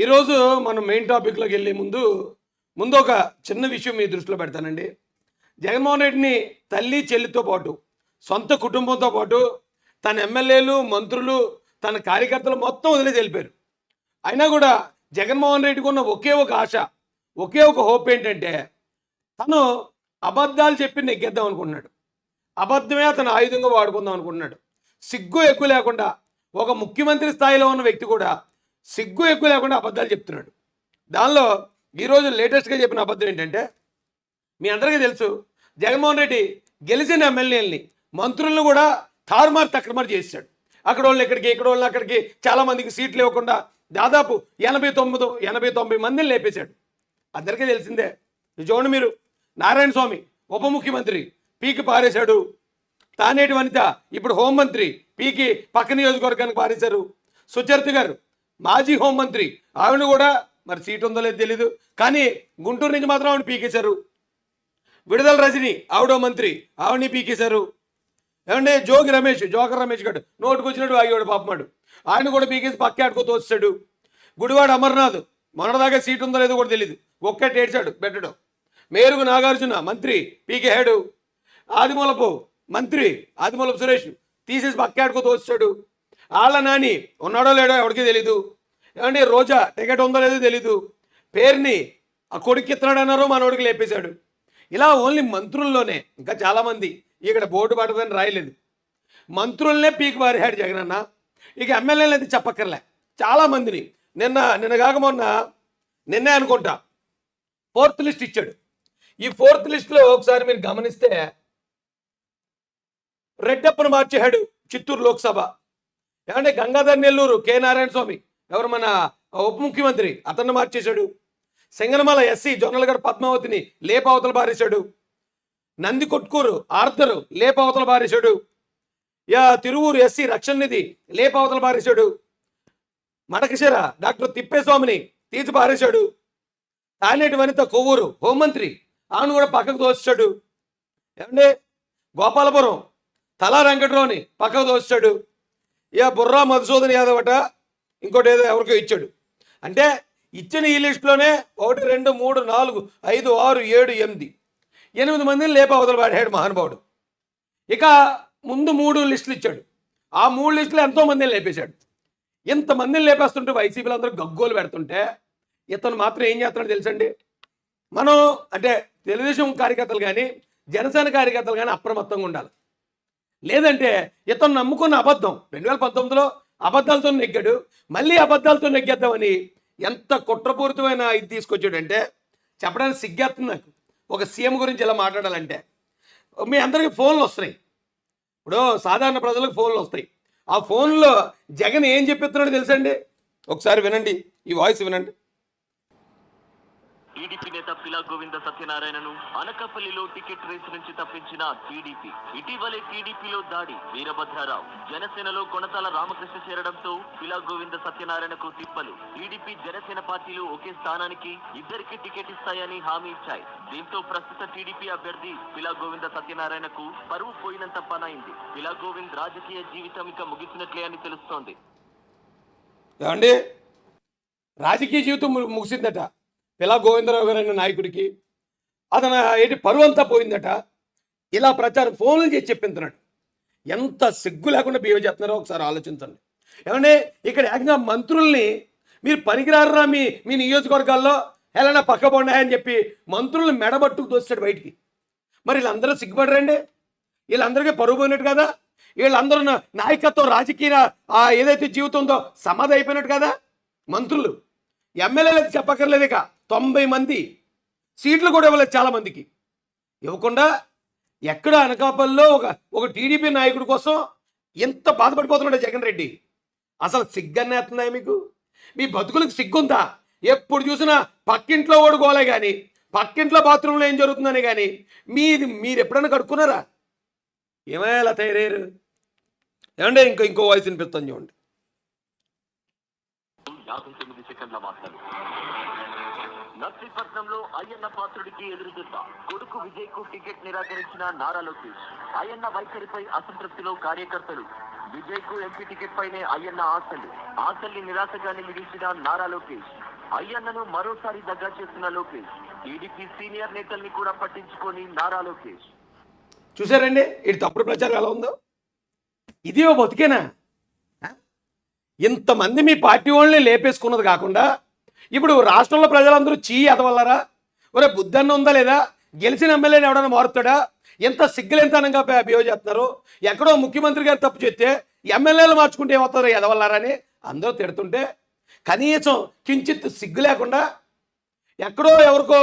ఈరోజు మనం మెయిన్ టాపిక్లోకి వెళ్ళే ముందు ముందు ఒక చిన్న విషయం మీ దృష్టిలో పెడతానండి. జగన్మోహన్ రెడ్డిని తల్లి చెల్లితో పాటు సొంత కుటుంబంతో పాటు తన ఎమ్మెల్యేలు మంత్రులు తన కార్యకర్తలు మొత్తం వదిలేసి వెళ్ళిపోయారు. అయినా కూడా జగన్మోహన్ రెడ్డికి ఉన్న ఒకే ఒక ఆశ ఒకే ఒక హోప్ ఏంటంటే తను అబద్ధాలు చెప్పి నెగ్గేద్దాం అనుకుంటున్నాడు. అబద్ధమే అతను ఆయుధంగా వాడుకుందాం అనుకుంటున్నాడు. సిగ్గు ఎక్కువ లేకుండా ఒక ముఖ్యమంత్రి స్థాయిలో ఉన్న వ్యక్తి కూడా సిగ్గు ఎక్కువ లేకుండా అబద్ధాలు చెప్తున్నాడు. దానిలో ఈరోజు లేటెస్ట్గా చెప్పిన అబద్ధం ఏంటంటే మీ అందరికీ తెలుసు జగన్మోహన్ రెడ్డి గెలిచిన ఎమ్మెల్యేలని మంత్రులను కూడా తారుమారు తక్రమారు చేశాడు. అక్కడ వాళ్ళు ఇక్కడికి ఇక్కడ వాళ్ళు అక్కడికి చాలామందికి సీట్లు ఇవ్వకుండా దాదాపు ఎనభై తొమ్మిది ఎనభై తొంభై మందిని లేపేశాడు. అందరికీ తెలిసిందే చూడండి మీరు నారాయణ స్వామి ఉప ముఖ్యమంత్రి పీకి పారేశాడు. తానేటి వనిత ఇప్పుడు హోంమంత్రి పీకి పక్క నియోజకవర్గానికి పారేశారు. సుచరిత గారు మాజీ హోంమంత్రి. ఆవిడ కూడా మరి సీట్ ఉందో లేదో తెలీదు. కానీ గుంటూరు నుంచి మాత్రం ఆవిడ పీకేశారు. విడుదల రజని ఆవిడో మంత్రి ఆవిడని పీకేశారు. ఏమంటే జోగి రమేష్ జోకర్ రమేష్ గడు. నోటుకు వచ్చినట్టు ఆగేవాడు పాపమాడు. ఆయన కూడా పీకేసి పక్కే ఆడుకో తోస్తాడు గుడివాడ అమర్నాథ్ మొన్నటిదాకా సీట్ ఉందో లేదో కూడా తెలియదు ఒక్కటి ఏడ్చాడు పెట్టడం మేరుగు నాగార్జున మంత్రి పీకే హేడు ఆదిమూలపు మంత్రి ఆదిమూలపు సురేష్ తీసేసి పక్కే ఆడుకో తోస్తాడు ఆళ్ళ నాని ఉన్నాడో లేడో ఎవరికీ తెలీదు. ఏమండి రోజా టికెట్ ఉందో లేదో తెలీదు. పేరుని ఆ కొడుకు ఇస్తున్నాడు అన్నారు మనోడికి లేపేశాడు. ఇలా ఓన్లీ మంత్రుల్లోనే ఇంకా చాలామంది ఇక్కడ బోర్డు పడదని రాయలేదు. మంత్రులనే పీకి పారేశాడు జగనన్న ఇక ఎమ్మెల్యేలు అయితే చెప్పక్కర్లే. చాలామందిని నిన్న నిన్న కాక మొన్న నిన్నే అనుకుంటా ఫోర్త్ లిస్ట్ ఇచ్చాడు. ఈ ఫోర్త్ లిస్ట్లో ఒకసారి మీరు గమనిస్తే రెడ్డప్పను మార్చేశాడు చిత్తూరు లోక్సభ. ఏమంటే గంగాధర్ నెల్లూరు కె. నారాయణ స్వామి. ఎవరు మన ఉప ముఖ్యమంత్రి? అతన్ని మార్చేశాడు. సింగనమల ఎస్సీ జొన్నలగడ పద్మావతిని లేపావతలు బారేశాడు. నంది కొట్కూరు ఆర్థరు లేపావతలు బారేశాడు. యా తిరువూరు ఎస్సీ రక్షణ నిధి లేపావతలు బారేశాడు. మడకశిర డాక్టర్ తిప్పేస్వామిని తీసి పారేశాడు తానేటి వనిత కొవ్వూరు హోంమంత్రి ఆమెను కూడా పక్కకు దోచాడు ఏమంటే గోపాలపురం తలా వెంకట్రావుని పక్కకు దోచాడు ఇక బుర్రా మధుసూదన్ యాదవ్ అట ఇంకోటి ఏదో ఎవరికో ఇచ్చాడు. అంటే ఇచ్చిన ఈ లిస్టులోనే ఒకటి రెండు మూడు నాలుగు ఐదు ఆరు ఏడు ఎనిమిది. ఎనిమిది మందిని లేప అవతల పాడాడు మహానుభావుడు. ఇక ముందు మూడు లిస్టులు ఇచ్చాడు. ఆ మూడు లిస్టులు ఎంతో మందిని లేపేశాడు. ఇంతమందిని లేపేస్తుంటే వైసీపీలు అందరూ గగ్గోలు పెడుతుంటే ఇతను మాత్రం ఏం చేస్తున్నాడు తెలుసండి? మనం అంటే తెలుగుదేశం కార్యకర్తలు కానీ జనసేన కార్యకర్తలు కానీ అప్రమత్తంగా ఉండాలి. లేదంటే ఇతను నమ్ముకున్న అబద్ధం. రెండు వేల పంతొమ్మిదిలో అబద్ధాలతో నెగ్గాడు. మళ్ళీ అబద్ధాలతో నెగ్గేద్దామని ఎంత కుట్రపూరితమైన ఇది తీసుకొచ్చాడంటే చెప్పడానికి సిగ్గేస్తుంది నాకు. ఒక సీఎం గురించి ఇలా మాట్లాడాలంటే. మీ అందరికీ ఫోన్లు వస్తున్నాయి. ఇప్పుడు సాధారణ ప్రజలకు ఫోన్లు వస్తాయి ఆ ఫోన్లో జగన్ ఏం చెప్పిస్తున్నాడో తెలుసండి ఒకసారి వినండి. ఈ వాయిస్ వినండి. టీడీపీ నేత పిలా గోవింద సత్యనారాయణను అనకాపల్లిలో టికెట్ రేసు నుంచి తప్పించిన టీడీపీ. ఇటీవలే టీడీపీలో దాడి. వీరభద్రారావు జనసేనలో కొనసాల రామకృష్ణ చేరడంతో పిలా గోవింద సత్యనారాయణకు తిప్పలు. టీడీపీ జనసేన పార్టీలు ఒకే స్థానానికి ఇద్దరికి టికెట్ ఇస్తాయని హామీ ఇచ్చాయి. దీంతో ప్రస్తుత టీడీపీ అభ్యర్థి పిలా గోవింద సత్యనారాయణకు పరువు పోయినంత పనైంది. పిలా గోవింద్ రాజకీయ జీవితం ఇక ముగిసినట్లే అని తెలుస్తోంది. రాజకీయ జీవితం ముగిసిందట. పిలా గోవిందరావు గారు అనే నాయకుడికి అతను ఏంటి పరువంతా పోయిందట. ఇలా ప్రచారం ఫోన్లు చేసి చెప్పింటున్నాడు ఎంత సిగ్గు లేకుండా బిహేవ్ చేస్తున్నారో ఒకసారి ఆలోచించండి. ఏమంటే ఇక్కడ ఏకంగా మంత్రుల్ని మీరు పనికిరారా మీ మీ నియోజకవర్గాల్లో? ఎలా పక్కబడి అని చెప్పి మంత్రులను మెడబట్టుకు తోస్తాడు బయటికి. మరి వీళ్ళందరూ సిగ్గుపడరండి? వీళ్ళందరికీ పరువు పోయినట్టు కదా? వీళ్ళందరూ నాయకత్వం రాజకీయ ఆ ఏదైతే జీవితం ఉందో సమాధి అయిపోయినట్టు కదా? మంత్రులు ఎమ్మెల్యేలకు చెప్పక్కర్లేదు ఇక. తొంభై మంది సీట్లు కూడా ఇవ్వలేదు చాలామందికి ఇవ్వకుండా ఎక్కడ అనకాపల్లిలో ఒక ఒక టీడీపీ నాయకుడి కోసం ఎంత బాధపడిపోతున్నాడు జగన్ రెడ్డి? అసలు సిగ్గన్నేస్తున్నాయి మీకు? మీ బతుకులకు సిగ్గుందా? ఎప్పుడు చూసినా పక్కింట్లో ఓడుకోలే కానీ పక్కింట్లో బాత్రూంలో ఏం జరుగుతుందని కానీ మీది మీరు ఎప్పుడైనా కడుక్కున్నారా? ఏమైనా ఇలా తయారయ్యారు? ఏమంటే ఇంకో ఇంకో వాయిస్ వినిపిస్తాను చూడండి యాభై తొమ్మిది సెకండ్ల వార్తలు నర్సీపట్నంలో అయ్యన్న పాత్రుడికి ఎదురుదెబ్బ కొడుకు విజయ్కు టికెట్ నిరాకరించిన నారా లోకేష్. అయ్యన్న వైఖరిపై అసంతృప్తిలో కార్యకర్తలు. విజయ్కు ఎంపీ టికెట్ పైనే అయ్యన్న ఆశలు. ఆశల్ని నిరాశగానే మిగిల్చిన నారా లోకేష్. అయ్యన్నను మరోసారి దగ్గర చేస్తున్న లోకేష్. టీడీపీ సీనియర్ నేతల్ని కూడా పట్టించుకొని నారా లోకేష్. చూసారండి ఇది తప్పుడు ప్రచారం ఎలా ఉందో? ఇది ఓ బతికేనా ఇంతమంది మీ పార్టీ వాళ్ళని లేపేసుకున్నది కాకుండా ఇప్పుడు రాష్ట్రంలో ప్రజలందరూ చీ ఎదవల్లరా? ఒరే బుద్ధన్న ఉందా లేదా? గెలిచిన ఎమ్మెల్యేని ఎవడన్నా మారుతాడా? ఎంత సిగ్గులెంతనంగా బిహేవ్ చేస్తున్నారు? ఎక్కడో ముఖ్యమంత్రి గారు తప్పు చేస్తే ఎమ్మెల్యేలు మార్చుకుంటే ఏమవుతారు ఎదవల్లారని అందరూ తిడుతుంటే కనీసం కించిత్ సిగ్గు లేకుండా ఎక్కడో ఎవరికో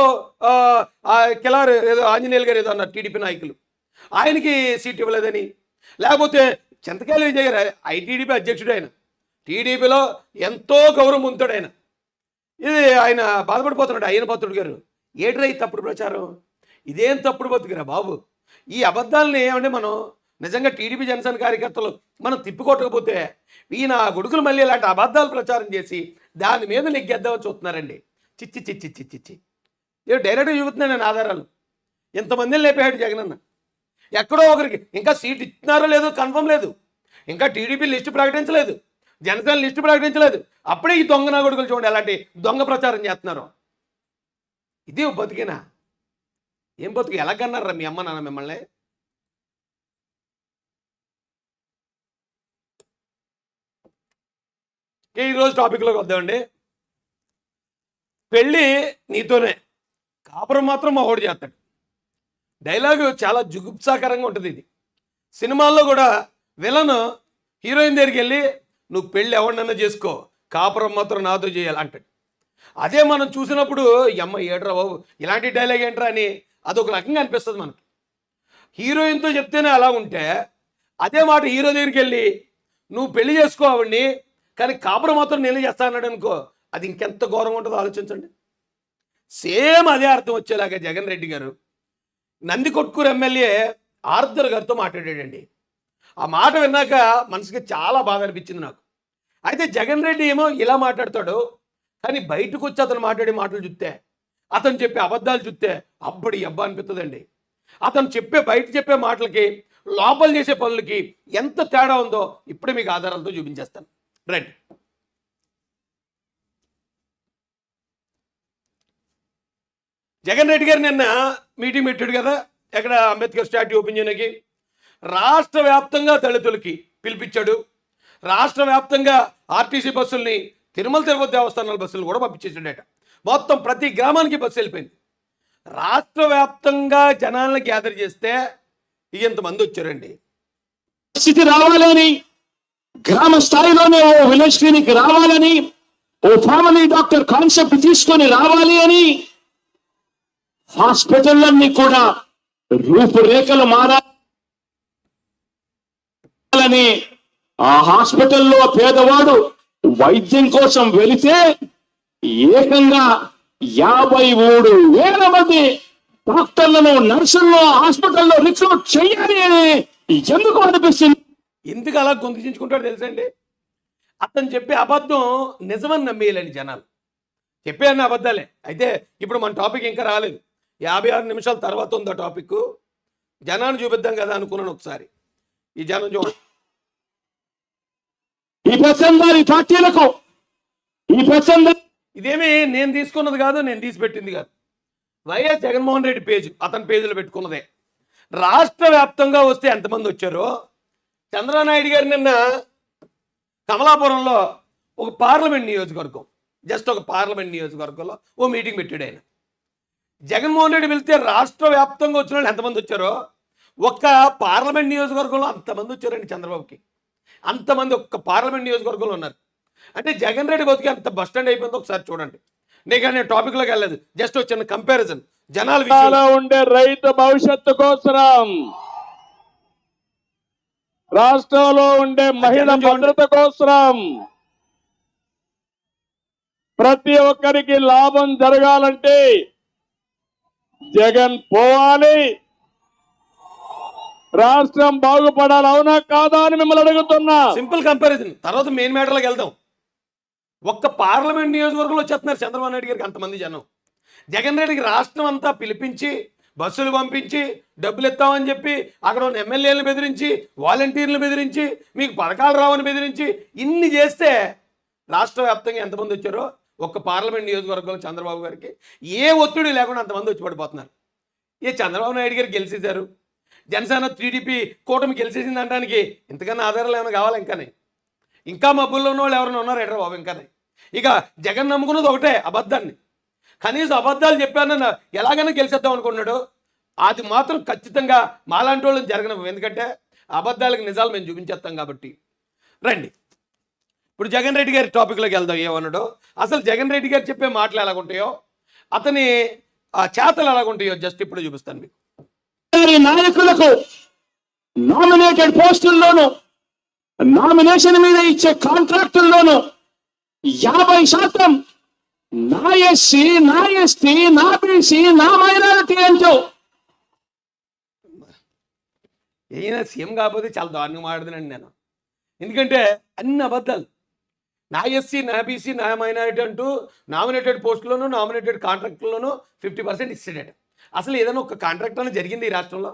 కిలారు ఏదో ఆంజనేయులు గారు ఏదో అన్నారు టీడీపీ నాయకులు. ఆయనకి సీట్ ఇవ్వలేదని. లేకపోతే చింతకాయలు విజయ్ గారు ఐటీడీపీ అధ్యక్షుడు ఆయన. టీడీపీలో ఎంతో గౌరవం పొందుతాడు ఆయన. ఇది ఆయన బాధపడిపోతున్నాడు అయ్యన పాత్రుడు గారు. ఏట్రా ఈ తప్పుడు ప్రచారం? ఇదేం తప్పుడు బతుకురా బాబు? ఈ అబద్ధాలని ఏమంటే మనం నిజంగా టీడీపీ జనసేన కార్యకర్తలు మనం తిప్పికొట్టకపోతే ఈయన గుడుకులు మళ్ళీ ఇలాంటి అబద్ధాలు ప్రచారం చేసి దాని మీద నెగ్గేద్దామని చూస్తున్నారండి. చిచ్చి చిచ్చి చిచ్చి చిచ్చి నేను డైరెక్ట్గా చూపుతున్నాను నేను ఆధారాలు. ఇంతమందిని లేపేయాడు జగనన్న ఎక్కడో ఒకరికి. ఇంకా సీట్ ఇచ్చినారో లేదో కన్ఫర్మ్ లేదు. ఇంకా టీడీపీ లిస్టు ప్రకటించలేదు. జనసేన లిస్టు ప్రకటించలేదు. అప్పుడే ఈ దొంగ నా కొడుకులు చూడండి ఎలాంటి దొంగ ప్రచారం చేస్తున్నారు. ఇది బతికేనా? ఏం బతుకు? ఎలాగన్నారా మీ అమ్మ నాన్న మిమ్మల్ని? ఈరోజు టాపిక్లోకి వద్దామండి. పెళ్ళి నీతోనే. కాపురం మాత్రం మా ఓడి చేస్తాడు. డైలాగు చాలా జుగుప్సాకరంగా ఉంటుంది ఇది. సినిమాల్లో కూడా విలన్ హీరోయిన్ దగ్గరికి వెళ్ళి నువ్వు పెళ్ళి ఎవరినన్నా చేసుకో. కాపురం మాత్రం నాతో చేయాలి అంటాడు. అదే మనం చూసినప్పుడు అమ్మ ఏడ్రా బాబు ఇలాంటి డైలాగ్ ఏంట్రా అని? అదొక రకంగా అనిపిస్తుంది మనకి. హీరోయిన్తో చెప్తేనే అలా ఉంటే అదే మాట హీరో దగ్గరికి వెళ్ళి నువ్వు పెళ్ళి చేసుకో ఆవిడ్ని కానీ కాపురం మాత్రం నేను చేస్తానన్నాడు అనుకో అది ఇంకెంత ఘోరంగా ఉంటుందో ఆలోచించండి. సేమ్ అదే అర్థం వచ్చేలాగా జగన్ రెడ్డి గారు నందికొట్కూరు ఎమ్మెల్యే ఆర్దర్ గారితో మాట్లాడాడండి. ఆ మాట విన్నాక మనసుకి చాలా బాధ అనిపించింది నాకు. అయితే జగన్ రెడ్డి ఏమో ఇలా మాట్లాడతాడు కానీ బయటకు వచ్చి అతను మాట్లాడే మాటలు చూస్తే అతను చెప్పే అబద్ధాలు చూస్తే అబ్బడి అబ్బా అనిపిస్తుందండి అతను చెప్పే బయట చెప్పే మాటలకి లోపల చేసే పనులకి ఎంత తేడా ఉందో ఇప్పుడే మీకు ఆధారాలతో చూపించేస్తాను. రైట్ జగన్ రెడ్డి గారు నిన్న మీటింగ్ పెట్టాడు కదా ఎక్కడ అంబేద్కర్ స్టాట్యూ ఓపెన్ చేయడానికి? రాష్ట్ర వ్యాప్తంగా దళితులకి పిలిపించాడు. రాష్ట్ర వ్యాప్తంగా ఆర్టీసీ బస్సుల్ని తిరుమల తిరుపతి దేవస్థానాల బస్సులు కూడా పంపించేసాడట మొత్తం ప్రతి గ్రామానికి బస్సు వెళ్ళిపోయింది. రాష్ట్ర వ్యాప్తంగా జనాలను గ్యాదర్ చేస్తే ఇంతమంది వచ్చారండి. స్థితి రావాలని గ్రామ స్థాయిలోనే ఓ విలేజ్ క్లినిక్ రావాలని ఓ ఫ్యామిలీ డాక్టర్ కాన్సెప్ట్ తీసుకొని రావాలి అని హాస్పిటల్లన్నీ కూడా రూపురేఖలు మారాలని ఆ హాస్పిటల్లో పేదవాడు వైద్యం కోసం వెళితే ఏకంగా యాభై మూడు వేల మంది డాక్టర్లను నర్సులను హాస్పిటల్లో రిక్రూట్ చేయాలి అని ఎందుకు అనిపిస్తుంది? ఎందుకు అలా గొంతుచించుకుంటాడో తెలుసండి? అతను చెప్పే అబద్ధం నిజమని నమ్మేయాలని జనాలు. చెప్పే అన్న అబద్ధాలే. అయితే ఇప్పుడు మన టాపిక్ ఇంకా రాలేదు. యాభై ఆరు నిమిషాల తర్వాత ఉందా టాపిక్? జనాన్ని చూపిద్దాం కదా అనుకున్నాను ఒకసారి. ఈ జనం చూడ ఈ పెత్తందారి పార్టీలకు ఈ ప్రచంద ఇదేమి నేను తీసుకున్నది కాదు నేను తీసి పెట్టింది కాదు. వైఎస్ జగన్మోహన్ రెడ్డి పేజ్ అతని పేజీలో పెట్టుకున్నదే. రాష్ట్ర వ్యాప్తంగా వస్తే ఎంతమంది వచ్చారో చంద్రనాయుడు గారు నిన్న కమలాపురంలో ఒక పార్లమెంట్ నియోజకవర్గం జస్ట్ ఒక పార్లమెంట్ నియోజకవర్గంలో ఓ మీటింగ్ పెట్టాడు ఆయన. జగన్మోహన్ రెడ్డి వెళ్తే రాష్ట్ర వ్యాప్తంగా వచ్చిన వాళ్ళు ఎంతమంది వచ్చారో ఒక్క పార్లమెంట్ నియోజకవర్గంలో అంతమంది వచ్చారండి చంద్రబాబుకి. అంతమంది ఒక్క పార్లమెంట్ నియోజకవర్గంలో ఉన్నారు. అంటే జగన్ రెడ్డి బతికి అంత బస్ స్టాండ్ అయిపోయిందో ఒకసారి చూడండి. నేను నేను టాపిక్లోకి వెళ్ళలేదు. జస్ట్ వచ్చిన కంపారిజన్ జనాల ఉండే రైతు భవిష్యత్తు కోసం రాష్ట్రంలో ఉండే మహిళ. భద్రత కోసం ప్రతి ఒక్కరికి లాభం జరగాలంటే జగన్ పోవాలి. రాష్ట్రం బాగుపడాలి అవునా కాదా అని మిమ్మల్ని అడుగుతున్నా. Simple comparison. తర్వాత మెయిన్ మ్యాటర్లోకి వెళ్దాం. ఒక్క పార్లమెంట్ నియోజకవర్గంలో వచ్చేస్తున్నారు చంద్రబాబు నాయుడు గారికి అంతమంది జనం. జగన్ రెడ్డికి రాష్ట్రం అంతా పిలిపించి బస్సులు పంపించి డబ్బులు ఇస్తామని చెప్పి అక్కడ ఉన్న ఎమ్మెల్యేలను బెదిరించి వాలంటీర్లను బెదిరించి మీకు పథకాలు రావని బెదిరించి ఇన్ని చేస్తే రాష్ట్ర వ్యాప్తంగా ఎంతమంది వచ్చారో ఒక్క పార్లమెంట్ నియోజకవర్గంలో చంద్రబాబు గారికి ఏ ఒత్తిడి లేకుండా అంతమంది వచ్చి పడిపోతున్నారు. ఏ చంద్రబాబు నాయుడు గారు గెలిచేశారు? జనసేన టీడీపీ కూటమి గెలిచేసింది అనడానికి ఇంతకన్నా ఆధారాలు ఏమైనా కావాలి ఇంకానే? ఇంకా మబ్బుల్లో ఉన్న వాళ్ళు ఎవరైనా ఉన్నారు ఎట్రా బాబు ఇంకానే? ఇక జగన్ నమ్ముకున్నది ఒకటే అబద్ధాన్ని. కనీసం అబద్ధాలు చెప్పానన్న ఎలాగైనా గెలిచేద్దాం అనుకున్నాడు అది మాత్రం ఖచ్చితంగా మాలాంటి వాళ్ళని జరగను ఎందుకంటే అబద్ధాలకు నిజాలు మేము చూపించేస్తాం కాబట్టి. రండి. ఇప్పుడు జగన్ రెడ్డి గారి టాపిక్లోకి వెళ్దాం. ఏమన్నాడో? అసలు జగన్ రెడ్డి గారు చెప్పే మాటలు ఎలాగుంటాయో అతని ఆ చేతలు ఎలాగుంటాయో జస్ట్ ఇప్పుడు చూపిస్తాను మీకు. నాయకులకు నామినేటెడ్ పోస్టుల్లోనూ నామినేషన్ మీద ఇచ్చే కాంట్రాక్టుల్లోనూ యాభై శాతం నా ఎస్సీ నా ఎస్టీ నా బీసీ నా మైనారిటీ అంటూ ఏదైనా సీఎం కాకపోతే చాలా దారుణంగా మాట్లాడుతున్నాను నేను. ఎందుకంటే అన్ని అబద్ధాలు. నా ఎస్సీ నా బీసీ నా మైనారిటీ అంటూ నామినేటెడ్ పోస్టులోను నామినేటెడ్ కాంట్రాక్టుల్లోనూ ఫిఫ్టీ పర్సెంట్ ఇస్తాడట. అసలు ఏదైనా ఒక కాంట్రాక్ట్ అని జరిగింది ఈ రాష్ట్రంలో?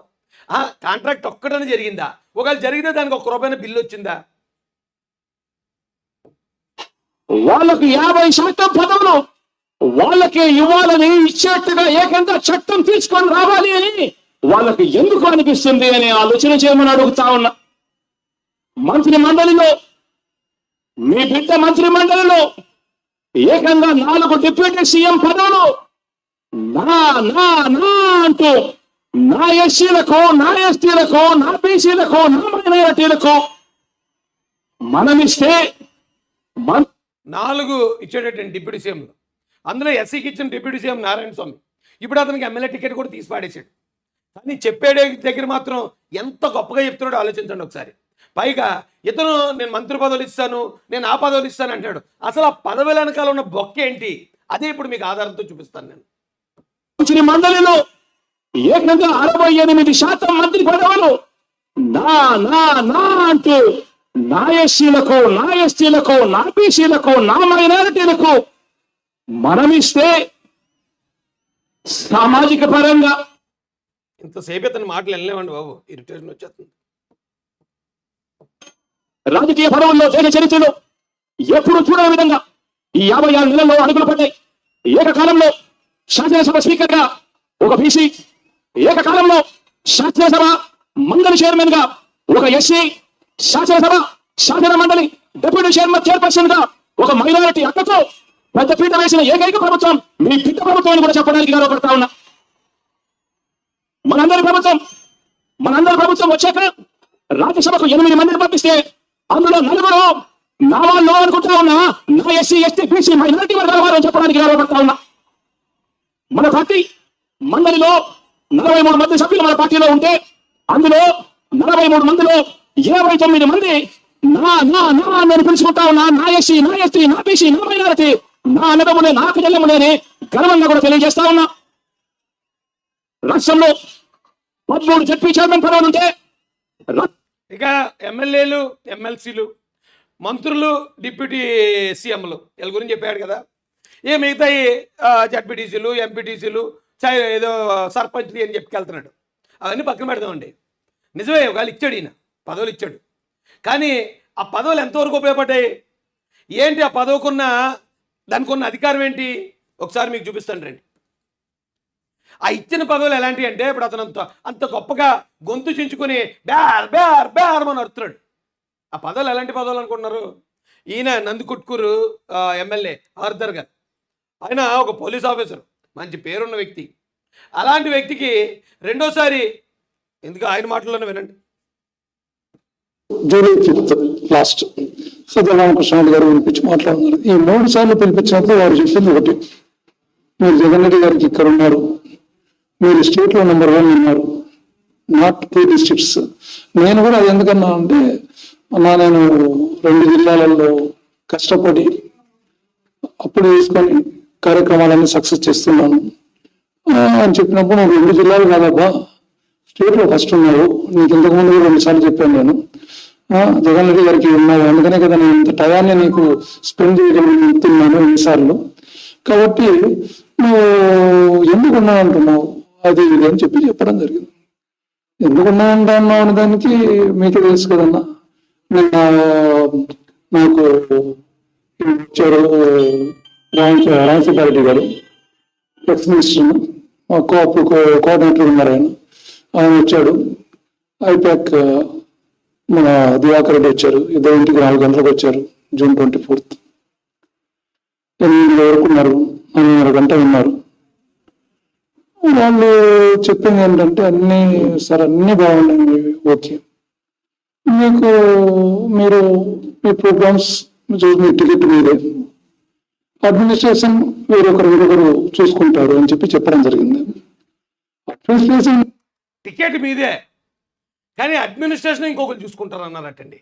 ఆ కాంట్రాక్ట్ ఒక్కటని జరిగిందా? ఒకవేళ జరిగితే దానికి ఒక్క రూపాయన బిల్లు వచ్చిందా? వాళ్ళకు యాభై శాతం పదవులు వాళ్ళకే ఇవ్వాలని ఇచ్చేట్టుగా ఏకంగా చట్టం తీసుకొని రావాలి అని వాళ్ళకి ఎందుకు అనిపిస్తుంది అని ఆలోచన చేయమని అడుగుతా ఉన్నా. మంత్రి మండలిలో మీ బిడ్డ మంత్రి మండలిలో ఏకంగా నాలుగు డిప్యూటీ సీఎం పదవులు నా నా నా అంటూ నా ఎస్సీలకు నా ఎస్టీలకు నా బీసీలకు నా మైనారిటీలకు మనమిస్తే మన నాలుగు ఇచ్చేటటువంటి డిప్యూటీ సీఎంలు. అందులో ఎస్సీకి ఇచ్చిన డిప్యూటీ సీఎం నారాయణ స్వామి. ఇప్పుడు అతనికి ఎమ్మెల్యే టికెట్ కూడా తీసి పాడేశాడు కానీ చెప్పేడే దగ్గర మాత్రం ఎంత గొప్పగా చెప్తున్నాడో ఆలోచించండి ఒకసారి. పైగా ఇతను నేను మంత్రి పదవులు ఇస్తాను నేను ఆ పదవులు ఇస్తాను అంటాడు. అసలు ఆ పదవుల వెనకాల ఉన్న బొక్క ఏంటి? అదే ఇప్పుడు మీకు ఆధారంతో చూపిస్తాను నేను. మండలిలో ఏకంగా అరవై ఎనిమిది శాతం మంత్రి పదవులు నా నా నా అంటూ నా ఎస్సీలకు నా ఎస్టీలకు నా బీసీలకు నా మైనారిటీలకు మనమిస్తే సామాజిక పరంగా ఇంతసేపు ఇతని మాటలు వెళ్ళలేమండి బాబు. ఇరిటేషన్ వచ్చేస్తుంది. రాజకీయ పదవుల్లో దేశ చరిత్రలో ఎప్పుడు చూడని విధంగా ఈ యాభై ఆరు నెలల్లో అడుగులు పడ్డాయి ఏకకాలంలో శాసనసభ స్పీకర్గా ఒక బీసీ ఏకకాలంలో శాసనసభ మండలి చైర్మన్గా ఒక ఎస్సీ శాసనసభ శాసన మండలి డిప్యూటీ చైర్మన్ చైర్పర్సన్గా ఒక మైనారిటీ అక్కతో పెద్ద పీట వేసిన ఏకైక ప్రభుత్వం మీ పిట్ట ప్రభుత్వం కూడా చెప్పడానికి గర్వపడతా ఉన్నా. మనందరి ప్రభుత్వం మనందరి ప్రభుత్వం వచ్చాక రాజ్యసభకు ఎనిమిది మందిని పంపిస్తే అందులో నలుగురు నా వాళ్ళు అనుకుంటా ఉన్నా. నా ఎస్సీ ఎస్టీ బీసీ మైనారిటీ వర్గాల వారు చెప్పడానికి గర్వపడతా ఉన్నా. మన పార్టీ మండలిలో నలభై మూడు మంది సభ్యులు మన పార్టీలో ఉంటే అందులో నలభై మూడు మందిలో ఇరవై తొమ్మిది మంది నా నా నా నేను పిలుచుకుంటా ఉన్నా. నా ఎస్సీ నా ఎస్టీ నా బీసీ నా మైనారిటీ నా అన్నదమ్ములే నాకు చెల్లెములే గర్వంగా కూడా తెలియజేస్తా ఉన్నా. రాష్ట్రంలో పదమూడు జడ్పీ చైర్మన్ పదవులు ఉంటే ఇక ఎమ్మెల్యేలు ఎమ్మెల్సీలు మంత్రులు డిప్యూటీ సీఎంలు వీళ్ళ గురించి చెప్పాడు కదా. ఏ మిగతాయి జడ్పీటీసీలు ఎంపీటీసీలు చై ఏదో సర్పంచ్లు అని చెప్పుకెళ్తున్నాడు అవన్నీ పక్కన పెడదామండి. నిజమే ఒకవేళ ఇచ్చాడు ఈయన. పదవులు ఇచ్చాడు. కానీ ఆ పదవులు ఎంతవరకు ఉపయోగపడ్డాయి? ఏంటి ఆ పదవుకున్న దానికి ఉన్న అధికారం ఏంటి? ఒకసారి మీకు చూపిస్తాను రండి. ఆ ఇచ్చిన పదవులు ఎలాంటివి అంటే ఇప్పుడు అతను అంత అంత గొప్పగా గొంతు చించుకుని బ్యార్ బ్యార్ బ్యార్ అని అడుతున్నాడు ఆ పదవులు ఎలాంటి పదవులు అనుకుంటున్నారు? ఈయన నందికొట్కూరు ఎమ్మెల్యే ఆర్దర్ గారు. ఆయన ఒక పోలీస్ ఆఫీసర్ మంచి పేరున్న వ్యక్తి. అలాంటి వ్యక్తికి రెండోసారి ఎందుకు ఆయన మాటల్లోనే వినండి. జూలై ఫిఫ్త్ లాస్ట్ సత్యరామకృష్ణ గారు పిలిపించి మాట్లాడుతున్నారు. ఈ మూడు సార్లు పిలిపించినప్పుడు వారు చెప్పింది ఒకటి. మీరు జగన్ రెడ్డి గారికి ఇక్కడ ఉన్నారు. మీరు స్టేట్లో నెంబర్ వన్ ఉన్నారు. నాట్ టూ డిస్ట్రిక్ట్స్ నేను కూడా అది ఎందుకన్నా అంటే నా నేను రెండు జిల్లాలలో కష్టపడి అప్పుడు వేసుకొని కార్యక్రమాలన్నీ సక్సెస్ చేస్తున్నాను. అని చెప్పినప్పుడు నువ్వు రెండు జిల్లాలు కాదబ్బా స్టేట్లో ఫస్ట్ ఉన్నావు నీకు ఇంతకు ముందు కూడా సార్లు చెప్పాను నేను. జగన్ రెడ్డి గారికి ఉన్నావు అందుకనే కదా నేను ఇంత టయాన్ని నీకు స్పెండ్ చేయగలుగుతున్నాను ఎన్నిసార్లు కాబట్టి నువ్వు ఎందుకున్నావు అంటున్నావు అది ఇది అని చెప్పి చెప్పడం జరిగింది. ఎందుకున్నావు అంటున్నావు అనే దానికి మీకు తెలుసు కదన్నా. నేను నాకు ఇచ్చారు రామసుబ్బారెడ్డి గారు ఎక్స్ మినిస్టర్ మా కోఆప్ కోఆర్డినేటర్ ఉన్నారు ఆయన. ఆయన వచ్చాడు. ఐపాక్ మన దివాకర్ రెడ్డి వచ్చారు. ఇద్దరు ఇంటికి నాలుగు గంటలకు వచ్చారు జూన్ ట్వంటీ ఫోర్త్ ఎనిమిది వరకు ఉన్నారు ఎనిమిదిన్నర గంట ఉన్నారు వాళ్ళు చెప్పింది ఏంటంటే అన్ని సార్ అన్ని బాగున్నాయి ఓకే. మీకు మీరు మీ ప్రోగ్రామ్స్ మీ టికెట్ మీదే. అడ్మినిస్ట్రేషన్ వేరొకరు వేరొకరు చూసుకుంటారు అని చెప్పి చెప్పడం జరిగింది. అడ్మినిస్ట్రేషన్ టికెట్ మీదే. కానీ అడ్మినిస్ట్రేషన్ ఇంకొకరు చూసుకుంటారు అన్నారటండి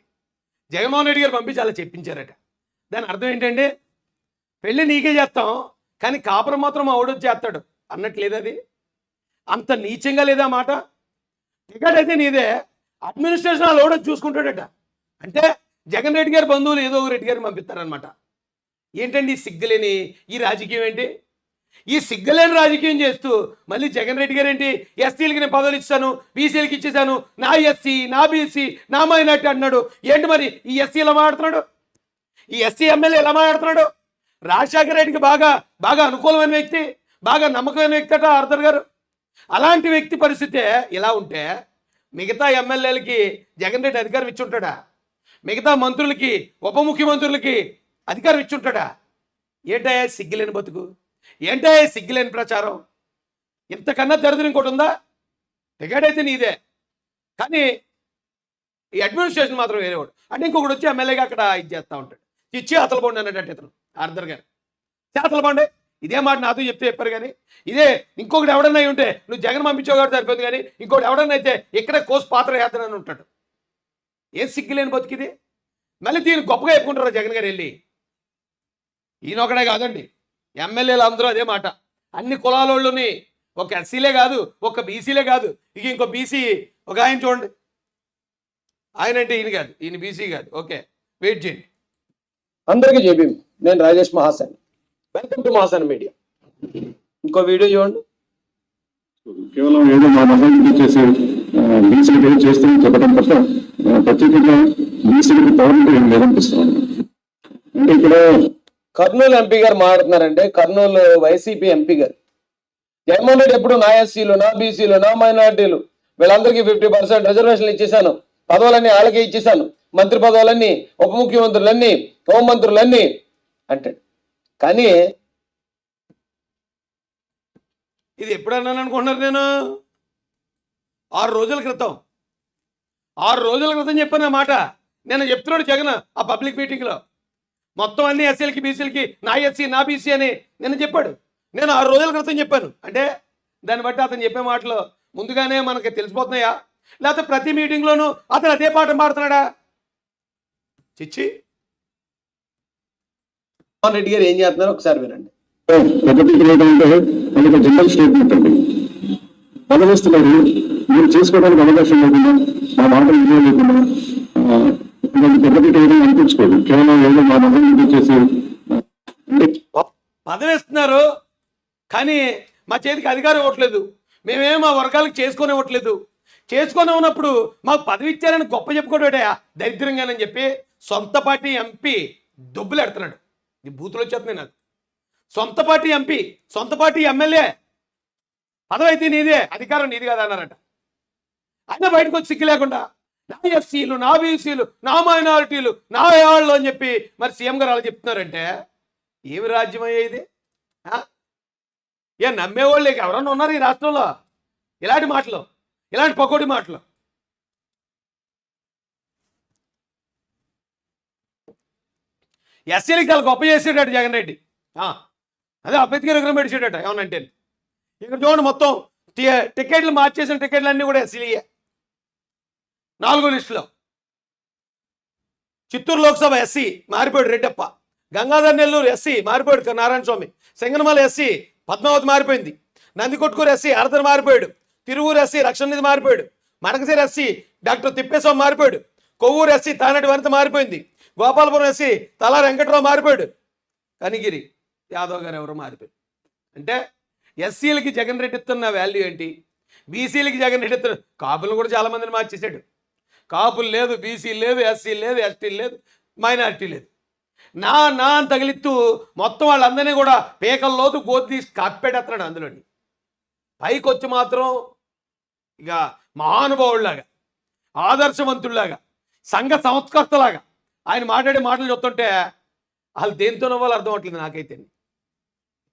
జగన్మోహన్ రెడ్డి గారు పంపించి అలా చెప్పించారట. దాని అర్థం ఏంటంటే పెళ్ళి నీకే చేస్తాం కానీ కాపురం మాత్రం మా చేస్తాడు. అన్నట్లేదు అది? అంత నీచంగా లేదా మాట? టికెట్ అయితే నీదే. అడ్మినిస్ట్రేషన్ ఆ లోడొచ్చి చూసుకుంటాడట. అంటే జగన్ రెడ్డి గారి బంధువులు ఏదో ఒక రెడ్డి గారిని పంపిస్తారనమాట ఏంటండి ఈ సిగ్గులేని ఈ రాజకీయం ఏంటి? ఈ సిగ్గులేని రాజకీయం చేస్తూ మళ్ళీ జగన్ రెడ్డి గారు ఏంటి? ఎస్సీలకి నేను పదవులు ఇచ్చాను బీసీలకి ఇచ్చేసాను నా ఎస్సీ నా బీసీ నా మైనార్టీ అంటున్నాడు. ఏంటి మరి? ఈ ఎస్సీ ఎలా మాట్లాడుతున్నాడు? ఈ ఎస్సీ ఎమ్మెల్యే ఎలా మాట్లాడుతున్నాడు? రాజశేఖర రెడ్డికి బాగా బాగా అనుకూలమైన వ్యక్తి బాగా నమ్మకమైన వ్యక్తి అట ఆర్థర్ గారు. అలాంటి వ్యక్తి పరిస్థితే ఇలా ఉంటే మిగతా ఎమ్మెల్యేలకి జగన్ రెడ్డి అధికారం ఇచ్చుంటాడా మిగతా మంత్రులకి ఉప ముఖ్యమంత్రులకి అధికారం ఇచ్చుంటాడా? ఏంటయ్యా సిగ్గులేని బతుకు? ఏంటయ్యా సిగ్గులేని ప్రచారం? ఇంతకన్నా దరిద్రం ఇంకోటి ఉందా? టికెట్ అయితే నీదే. కానీ ఈ అడ్మినిస్ట్రేషన్ మాత్రం వేరేవాడు. అంటే ఇంకొకటి వచ్చి ఎమ్మెల్యేగా అక్కడ ఇది చేస్తూ ఉంటాడు. ఇచ్చి అతలబండి పండు అన్నట్టు ఇతను ఆర్థర్ గారు. చేతలు ఇదే మాట నాతో చెప్తే చెప్పారు కానీ ఇదే ఇంకొకటి ఎవడన్నా ఉంటే నువ్వు జగన్ పంపించేవాడు కాబట్టి సరిపోతుంది కానీ ఇంకోటి ఎవడన్నా అయితే ఇక్కడే కోసు పాత్ర వేద్దనని ఉంటాడు. ఏం సిగ్గులేని బతికిది మళ్ళీ దీన్ని గొప్పగా చెప్పుకుంటారా జగన్ గారు వెళ్ళి? ఈయన ఒకడే కాదండి. ఎమ్మెల్యేలు అందరూ అదే మాట. అన్ని కులాలోళ్ళని ఒక ఎస్సీలే కాదు ఒక బీసీలే కాదు ఇక ఇంకో బీసీ ఒక ఆయన చూడండి. ఆయన అంటే ఈయన కాదు ఈయన బీసీ కాదు. ఓకే వెయిట్ చేయండి. అందరికీ జేబీఎం నేను Rajesh Mahasen. Welcome to Mahasen media. ఇంకో వీడియో చూడండి. కేవలం ఏదో మా మహిళలు చేసే బీసీలకు ఏదో చేస్తామని చెప్పడం తప్ప ప్రత్యేకంగా బీసీలకు పవర్ ఏం లేదనిపిస్తున్నాను అంటే ఇక్కడ కర్నూలు ఎంపీ గారు మాట్లాడుతున్నారంటే కర్నూలు వైసీపీ ఎంపీ గారు. జగన్మోహన్ రెడ్డి ఎప్పుడు నా ఎస్సీలు నా బీసీలు నా మైనార్టీలు వీళ్ళందరికీ ఫిఫ్టీ పర్సెంట్ రిజర్వేషన్లు ఇచ్చేసాను పదవులన్నీ వాళ్ళకే ఇచ్చేసాను మంత్రి పదవులన్నీ ఉప ముఖ్యమంత్రులన్నీ హోంమంత్రులన్నీ అంటాడు. కానీ ఇది ఎప్పుడు అన్నాను అనుకుంటున్నారు నేను? ఆరు రోజుల క్రితం. ఆరు రోజుల క్రితం చెప్పాను మాట. నేను చెప్తున్నాడు జగన్ ఆ పబ్లిక్ మీటింగ్లో. మొత్తం అన్ని ఎస్సీలకి బీసీలకి నా ఎస్సీ నా బీసీ అని నేను చెప్పాడు. నేను ఆరు రోజుల క్రితం చెప్పాను. అంటే దాన్ని బట్టి అతను చెప్పే మాటలు ముందుగానే మనకి తెలిసిపోతున్నాయా? లేకపోతే ప్రతి మీటింగ్లోనూ అతను అదే పాట పాడుతున్నాడా? చిచ్చి. జగన్మోహన్ రెడ్డి గారు ఏం చేస్తున్నారో? ఒకసారి వినండి. అది ఒక జనరల్ స్టేట్మెంట్ అండి పదవిస్తున్నారు మీరు చేసుకోవడానికి అవకాశం లేకుండా మా మాట విలువ లేకుండా పద్ధతి అనిపించుకోదు కేవలం ఏదో మా పదవి ఇస్తున్నారు కానీ మా చేతికి అధికారం ఇవ్వట్లేదు. మేమేం మా వర్గాలకు చేసుకొని ఇవ్వట్లేదు. చేసుకొని ఉన్నప్పుడు మాకు పదవి ఇచ్చారని గొప్ప చెప్పుకోవడమేటయా దరిద్రంగానని చెప్పి సొంత పార్టీ ఎంపీ దుబ్బులు ఎడుతున్నాడు. ఈ బూతులు వచ్చేస్తున్నాయి నాకు సొంత పార్టీ ఎంపీ సొంత పార్టీ ఎమ్మెల్యే. పదవి అయితే నీదే అధికారం నీది కదా అన్నారట. అయినా బయటకు వచ్చి సిగ్గు లేకుండా నా ఎస్సీలు నా బీసీలు నా మైనారిటీలు నా వాళ్ళు అని చెప్పి మరి సీఎం గారు అలా చెప్తున్నారంటే ఏమి రాజ్యం అయ్యేది ఆ? ఏ నమ్మేవాళ్ళు ఇక ఎవరన్నా ఉన్నారు ఈ రాష్ట్రంలో? ఇలాంటి మాటలు ఇలాంటి పకోడి మాటలు. ఎస్సీలకి చాలా గొప్ప చేసేటట్టు జగన్ రెడ్డి. ఆ, అదే అంబేద్కర్ విగ్రహం పెట్టేసేటట్ట ఏమనంటే ఇక్కడ చూడండి మొత్తం టికెట్లు మార్చేసిన టికెట్లు అన్నీ కూడా ఎస్సీలే నాలుగో లిస్టులో. చిత్తూరు లోక్సభ ఎస్సీ మారిపోయాడు రెడ్డప్ప. గంగాధర్ నెల్లూరు ఎస్సీ మారిపోయాడు నారాయణ స్వామి. సింగనమల ఎస్సీ పద్మావతి మారిపోయింది. నందికొట్కూరు ఎస్సీ అరదర్ మారిపోయాడు. తిరువూరు ఎస్సీ రక్షణనిధి మారిపోయాడు. మడకసిరి ఎస్సీ డాక్టర్ తిప్పేస్వామి మారిపోయాడు. కొవ్వూరు ఎస్సీ తానటి వనిత మారిపోయింది. గోపాలపురం ఎస్సీ తలా వెంకట్రావు మారిపోయాడు. కనిగిరి యాదవ్ గారు ఎవరో మారిపోయాడు అంటే ఎస్సీలకి జగన్ రెడ్డి ఇస్తున్న వాల్యూ ఏంటి? బీసీలకి జగన్ రెడ్డి ఇస్తున్న కాపులను కూడా చాలా మందిని మార్చేశాడు. కాపులు లేదు బీసీ లేదు ఎస్సీ లేదు ఎస్టీ లేదు మైనారిటీ లేదు. నా నా అని తగిలిత్తూ మొత్తం వాళ్ళందరినీ కూడా పేకల్లోతు గోతి తీసి కప్పెడేస్తున్నాడు అందులోని. పైకి వచ్చి మాత్రం ఇక మహానుభావుడిలాగా ఆదర్శవంతుడిలాగా సంఘ సంస్కర్తలాగా ఆయన మాట్లాడే మాటలు చూస్తుంటే వాళ్ళు దేంతో నవ్వాలో అర్థం అవట్లేదు నాకైతే.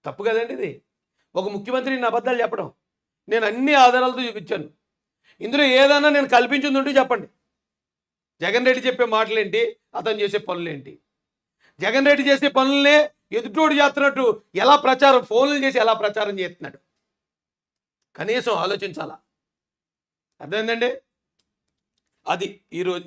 తప్పు కదండి ఇది. ఒక ముఖ్యమంత్రి నేను అబద్ధాలు చెప్పడం. నేను అన్ని ఆధారాలతో చూపించాను. ఇందులో ఏదైనా నేను కల్పించింది ఉంటే చెప్పండి. జగన్ రెడ్డి చెప్పే మాటలేంటి? అతను చేసే పనులేంటి? జగన్ రెడ్డి చేసే పనులనే ఎదుటోడు చేస్తున్నట్టు ఎలా ప్రచారం ఫోన్లు చేసి ఎలా ప్రచారం చేస్తున్నాడు? కనీసం ఆలోచించాలా? అర్థమైందండి? అది ఈరోజు